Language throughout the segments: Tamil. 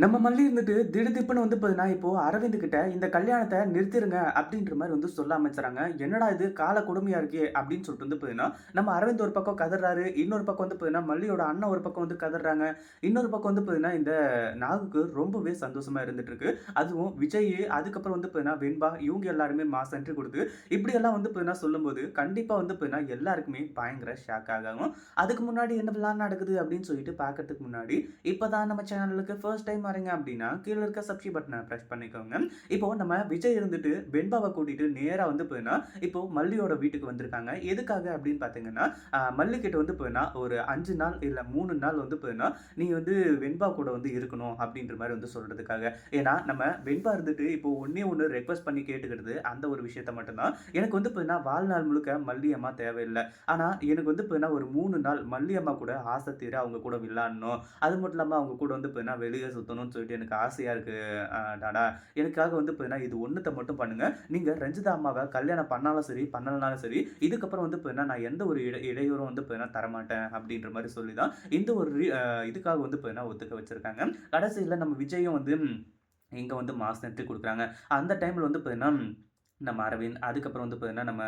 நம்ம மல்லி இருந்துட்டு திடுதிப்புன்னு வந்து பார்த்தீங்கன்னா, இப்போ அரவிந்த் கிட்ட இந்த கல்யாணத்தை நிறுத்திடுங்க அப்படின்ற மாதிரி வந்து சொல்ல ஆரம்பிச்சுறாங்க. என்னடா இது கால கொடுமையா இருக்கே! அப்படின்னு சொல்லிட்டு வந்து பார்த்தீங்கன்னா, நம்ம அரவிந்த் ஒரு பக்கம் கதறாரு இன்னொரு பக்கம் வந்து பார்த்தீங்கன்னா, மல்லியோட அண்ணன் ஒரு பக்கம் வந்து கதறாங்க இன்னொரு பக்கம் வந்து பார்த்தீங்கன்னா, இந்த நாகுக்கு ரொம்பவே சந்தோஷமா இருந்துட்டு இருக்கு. அதுவும் விஜய், அதுக்கப்புறம் வந்து பார்த்தீங்கன்னா, வெண்பா இவங்க எல்லாருமே மாஸ் கொடுத்து இப்படி இப்படியெல்லாம் வந்து பார்த்தீங்கன்னா சொல்லும்போது, கண்டிப்பா வந்து பார்த்தீங்கன்னா, எல்லாருக்குமே பயங்கர ஷாக் ஆகும். அதுக்கு முன்னாடி என்னலாம் நடக்குது அப்படின்னு சொல்லிட்டு பார்க்கறதுக்கு முன்னாடி, இப்போதான் நம்ம சேனலுக்கு ஃபர்ஸ்ட் டைம் வரீங்க அப்படின்னா, கீழே இருக்க சப்ஸ்கிரைப் பட்டனை ப்ரெஸ் பண்ணிக்கோங்க. இப்போ நம்ம விஜய் இருந்துட்டு வெண்பாவை கூட்டிட்டு நேரா வந்து பார்த்தீங்கன்னா, இப்போ மல்லியோட வீட்டுக்கு வந்திருக்காங்க. எதுக்காக அப்படின்னு பார்த்தீங்கன்னா, அ மல்லி கிட்ட வந்து பார்த்தீங்கன்னா, ஒரு அஞ்சு நாள் இல்ல மூணு நாள் வந்து பார்த்தீங்கன்னா, நீ வந்து வெண்பா கூட வந்து இருக்கணும் அப்படின்ற மாதிரி வந்து சொல்றதுக்காக. ஏன்னா, நம்ம வெண்பா இருந்துட்டு இப்போ ஒன்றே ஒன்று ரெக்வெஸ்ட் பண்ணி கேட்டுக்கிறது அந்த ஒரு விஷயத்த மட்டும்தான் எனக்கு வந்து பார்த்தீங்கன்னா, வாழ்நாள் முழுக்க மல்லியம்மா தேவையில்லை ஆனால் ஆனா, எனக்கு வந்து பார்த்தீங்கன்னா, ஒரு மூணு நாள் மல்லி அம்மா கூட ஆசை தீர அவங்க கூட விளாடணும் அது மட்டும் இல்லாம அவங்க கூட வந்து வெளியே வெளிய கொடுத்தணும்னு சொல்லிட்டு எனக்கு ஆசையாக இருக்குது டாடா. எனக்காக வந்து பார்த்தீங்கன்னா, இது ஒன்றுத்தை மட்டும் பண்ணுங்க. நீங்கள் ரஞ்சிதா அம்மாவை கல்யாணம் பண்ணாலும் சரி, பண்ணலனாலும் சரி, இதுக்கப்புறம் வந்து பார்த்தீங்கன்னா, நான் எந்த ஒரு இட இடையூறும் வந்து பார்த்தீங்கன்னா தரமாட்டேன் அப்படின்ற மாதிரி சொல்லி தான் இந்த ஒரு இதுக்காக வந்து பார்த்தீங்கன்னா ஒத்துக்க வச்சிருக்காங்க. கடைசியில் நம்ம விஜயும் வந்து இங்கே வந்து மாஸ் நிறுத்தி கொடுக்குறாங்க அந்த டைமில் வந்து பார்த்தீங்கன்னா, நம்ம அரவிந்த், அதுக்கப்புறம் வந்து பார்த்தீங்கன்னா, நம்ம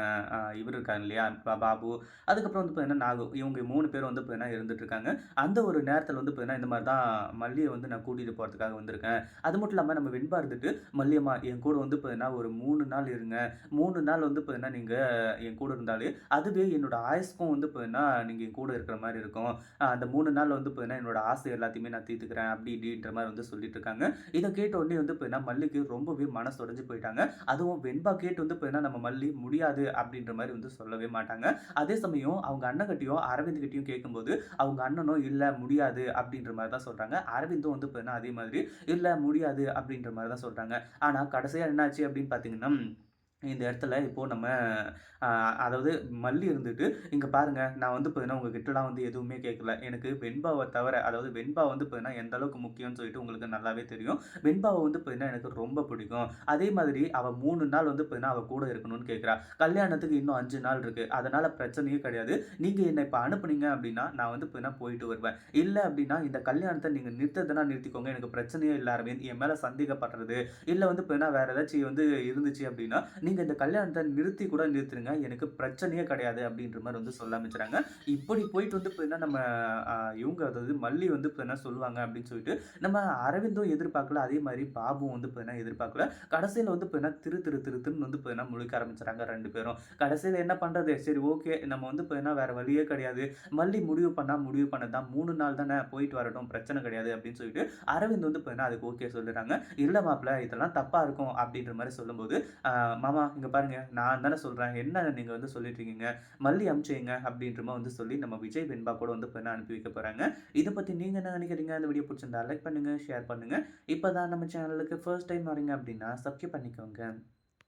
இவர் இருக்காங்க இல்லையா? பாபு, அதுக்கப்புறம் வந்து பார்த்தீங்கன்னா, நாகு. இவங்க மூணு பேரும் வந்து பார்த்தீங்கன்னா இருந்துட்டு இருக்காங்க. அந்த ஒரு நேரத்தில் வந்து பார்த்தீங்கன்னா, இந்த மாதிரி தான் மல்லியை வந்து நான் கூட்டிகிட்டு போகிறதுக்காக வந்திருக்கேன். அது மட்டும் இல்லாமல் நம்ம வெண்பா இருந்துட்டு, மல்லியம்மா என் கூட வந்து பார்த்தீங்கன்னா, ஒரு மூணு நாள் இருங்க. மூணு நாள் வந்து பார்த்தீங்கன்னா, நீங்கள் என் கூட இருந்தாலே, அதுவே என்னோட ஆயுஸ்க்கும் வந்து பார்த்தீங்கன்னா, நீங்கள் என் கூட இருக்கிற மாதிரி இருக்கும். அந்த மூணு நாள் வந்து பார்த்தீங்கன்னா, என்னோட ஆசை எல்லாத்தையுமே நான் தீர்த்துக்கிறேன். அப்படி இப்படின்ற மாதிரி வந்து சொல்லிட்டு இருக்காங்க. இதை கேட்ட உடனே வந்து பார்த்தீங்கன்னா, மல்லிக்கு ரொம்பவே மனசு உடஞ்சு போயிட்டாங்க. அதுவும் வெண்பா கேட்டு வந்து பார்த்தீங்கன்னா, நம்ம மல்லி முடியாது அப்படின்ற மாதிரி வந்து சொல்லவே மாட்டாங்க. அதே சமயம் அவங்க அண்ணன்கிட்டயும், அரவிந்த் கிட்டயும் கேட்கும்போது, அவங்க அண்ணனும் இல்லை முடியாது அப்படின்ற மாதிரி தான் சொல்கிறாங்க அரவிந்தும் வந்து பார்த்தீங்கன்னா, அதே மாதிரி இல்லை முடியாது அப்படின்ற மாதிரி தான் சொல்கிறாங்க ஆனால் கடைசியாக என்னாச்சு அப்படின்னு பார்த்தீங்கன்னா, இந்த இடத்துல இப்போது நம்ம அதாவது மல்லி இருந்துட்டு, இங்கே பாருங்க நான் வந்து பார்த்தீங்கன்னா, உங்கள் கிட்டலாம் வந்து எதுவுமே கேட்கல. எனக்கு வெண்பாவை தவிர அதாவது வெண்பா வந்து பார்த்தீங்கன்னா, எந்த அளவுக்கு முக்கியம்னு சொல்லிட்டு உங்களுக்கு நல்லாவே தெரியும். வெண்பாவை வந்து பார்த்தீங்கன்னா, எனக்கு ரொம்ப பிடிக்கும். அதே மாதிரி அவள் மூணு நாள் வந்து பார்த்தீங்கன்னா, அவள் கூட இருக்கணும்னு கேட்குறா கல்யாணத்துக்கு இன்னும் அஞ்சு நாள் இருக்குது அதனால் பிரச்சனையே கிடையாது. நீங்கள் என்னை இப்போ அனுப்புனீங்க அப்படின்னா, நான் வந்து பார்த்தீங்கன்னா போயிட்டு வருவேன். இல்லை அப்படின்னா, இந்த கல்யாணத்தை நீங்கள் நிறுத்துறதுன்னா நிறுத்திக்கோங்க. எனக்கு பிரச்சனையே இல்ல அரவிந்த். என் மேலே சந்தேகப்படுறது, இல்லை வந்து பார்த்தீங்கன்னா, வேறு ஏதாச்சும் வந்து இருந்துச்சு அப்படின்னா, நீங்கள் இந்த கல்யாணத்தை நிறுத்தி கூட நிறுத்துருங்க. எனக்கு பிரச்சனையே கிடையாது அப்படின்ற மாதிரி வந்து சொல்ல ஆரம்பிச்சுறாங்க. இப்படி போயிட்டு வந்து இப்போ நம்ம இவங்க அதாவது மல்லி வந்து இப்போ என்ன சொல்லுவாங்க அப்படின்னு சொல்லிட்டு, நம்ம அரவிந்தும் எதிர்பார்க்கல. அதே மாதிரி பாபும் வந்து இப்போ என்ன எதிர்பார்க்கல. கடைசியில் வந்து இப்போ திரு திரு திரு திருன்னு வந்து இப்போ என்ன முழிக்க ஆரம்பிச்சுறாங்க ரெண்டு பேரும். கடைசியில் என்ன பண்ணுறது சரி ஓகே. நம்ம வந்து இப்போ என்ன வேறு வழியே கிடையாது. மல்லி முடிவு பண்ணால் முடிவு பண்ணதான் மூணு நாள் தானே போயிட்டு வரட்டும். பிரச்சனை கிடையாது அப்படின்னு சொல்லிட்டு, அரவிந்த் வந்து இப்போ என்ன அதுக்கு ஓகே சொல்லிடுறாங்க. இல்லை மாப்பிள இதெல்லாம் தப்பாக இருக்கும் அப்படின்ற மாதிரி சொல்லும்போது, மாமா மாமா இங்கே பாருங்க நான் தானே சொல்கிறேன் என்ன நீங்கள் வந்து சொல்லிட்டு இருக்கீங்க? மல்லி அனுப்பிச்சு அப்படின்றமா வந்து சொல்லி நம்ம விஜய், வெண்பா கூட வந்து பார்த்தீங்கன்னா அனுப்பி வைக்க போகிறாங்க இதை பற்றி நீங்கள் என்ன நினைக்கிறீங்க? அந்த வீடியோ பிடிச்சிருந்தா லைக் பண்ணுங்க, ஷேர் பண்ணுங்கள் இப்போ தான் நம்ம சேனலுக்கு ஃபர்ஸ்ட் டைம் வரீங்க அப்படின்னா சப்ஸ்கிரைப் பண்ணிக்கோங்க.